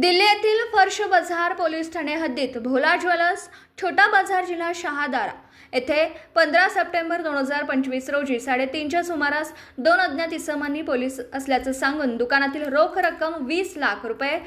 दिल्ली फर्श बाजार पोलीस ठाणे हद्दीत भोला ज्वेलर्स छोटा बाजार जिल्हा शहादारा. येथे पंधरा सप्टेंबर दोन हजार पंचवीस रोजी साडेतीनच्या सुमारास दोन अज्ञात इसमांनी पोलीस असल्याचं सांगून दुकानातील रोख रक्कम वीस लाख रुपये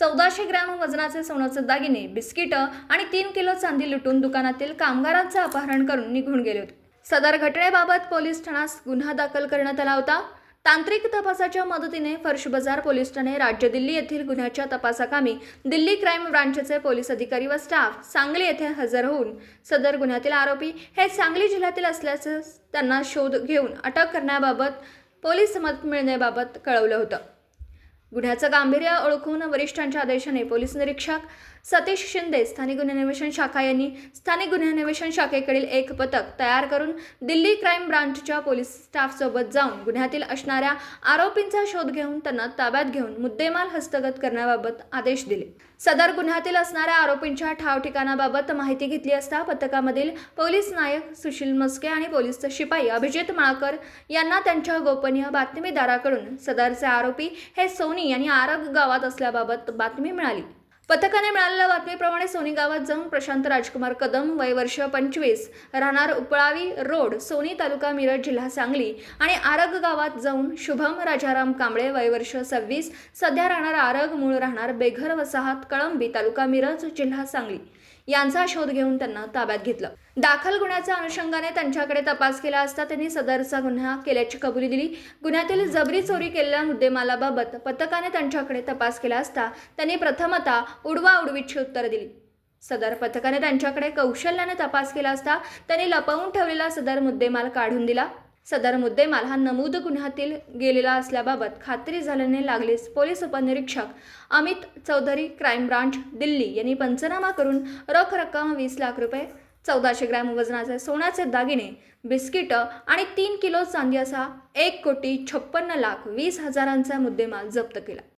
चौदाशे ग्रॅम वजनाचे सोन्याचे दागिने बिस्किटं आणि तीन किलो चांदी लुटून दुकानातील कामगारांचं अपहरण करून निघून गेले होते. सदर घटनेबाबत पोलीस ठाण्यास गुन्हा दाखल करण्यात आला होता. तांत्रिक तपासाच्या मदतीने फर्श बाजार पोलीस ठाणे राज्य दिल्ली येथील गुन्ह्याच्या तपासाकामी दिल्ली क्राईम ब्रांचचे पोलीस अधिकारी व स्टाफ सांगली येथे हजर होऊन सदर गुन्ह्यातील आरोपी हे सांगली जिल्ह्यातील असल्याचं त्यांना शोध घेऊन अटक करण्याबाबत पोलीस मदत मिळण्याबाबत कळवलं होतं. गुन्ह्याचं गांभीर्य ओळखून वरिष्ठांच्या आदेशाने पोलीस निरीक्षक सतीश शिंदे स्थानिक गुन्हे अन्वेषण शाखा यांनी स्थानिक गुन्हे अन्वेषण शाखेकडील एक पथक तयार करून दिल्ली क्राईम ब्रांचच्या पोलीस स्टाफसोबत जाऊन गुन्ह्यातील असणाऱ्या आरोपींचा शोध घेऊन त्यांना ताब्यात घेऊन मुद्देमाल हस्तगत करण्याबाबत आदेश दिले. सदर गुन्ह्यातील असणाऱ्या आरोपींच्या ठाव ठिकाणाबाबत माहिती घेतली असता पथकामधील पोलीस नायक सुशील मस्के आणि पोलीस शिपाई अभिजित माळकर यांना त्यांच्या गोपनीय बातमीदाराकडून सदरचे आरोपी हे सोनी यांनी आरग गावात असल्याबाबत बातमी मिळाली. पथकाने मिळालेल्या बातमीप्रमाणे सोनी गावात जाऊन प्रशांत राजकुमार कदम वय वर्ष पंचवीस राहणार उपळावी रोड सोनी तालुका मिरज जिल्हा सांगली आणि आरग गावात जाऊन शुभम राजाराम कांबळे वय वर्ष सव्वीस सध्या राहणार आरग मूळ राहणार बेघर वसाहत कळंबी तालुका मिरज जिल्हा सांगली. यांचा शोध घेऊन त्यांना ताब्यात घेतलं. दाखल गुन्ह्याच्या अनुषंगाने त्यांच्याकडे तपास केला असता त्यांनी सदरचा गुन्हा केल्याची कबुली दिली. गुन्ह्यातील जबरी चोरी केलेल्या मुद्देमालाबाबत पथकाने त्यांच्याकडे तपास केला असता त्यांनी प्रथमतः उडवा उडवीची उत्तर दिली. सदर पथकाने त्यांच्याकडे कौशल्याने तपास केला असता त्यांनी लपवून ठेवलेला सदर मुद्देमाल काढून दिला. सदर मुद्देमाल हा नमूद गुन्ह्यातील गेलेला असल्याबाबत खात्री झाल्याने लागलीच पोलीस उपनिरीक्षक अमित चौधरी क्राईम ब्रांच दिल्ली यांनी पंचनामा करून रोख रक्कम वीस लाख रुपये चौदाशे ग्रॅम वजनाचे सोन्याचे दागिने बिस्किटं आणि तीन किलो चांदी असा एक कोटी छप्पन्न लाख वीस हजारांचा मुद्देमाल जप्त केला.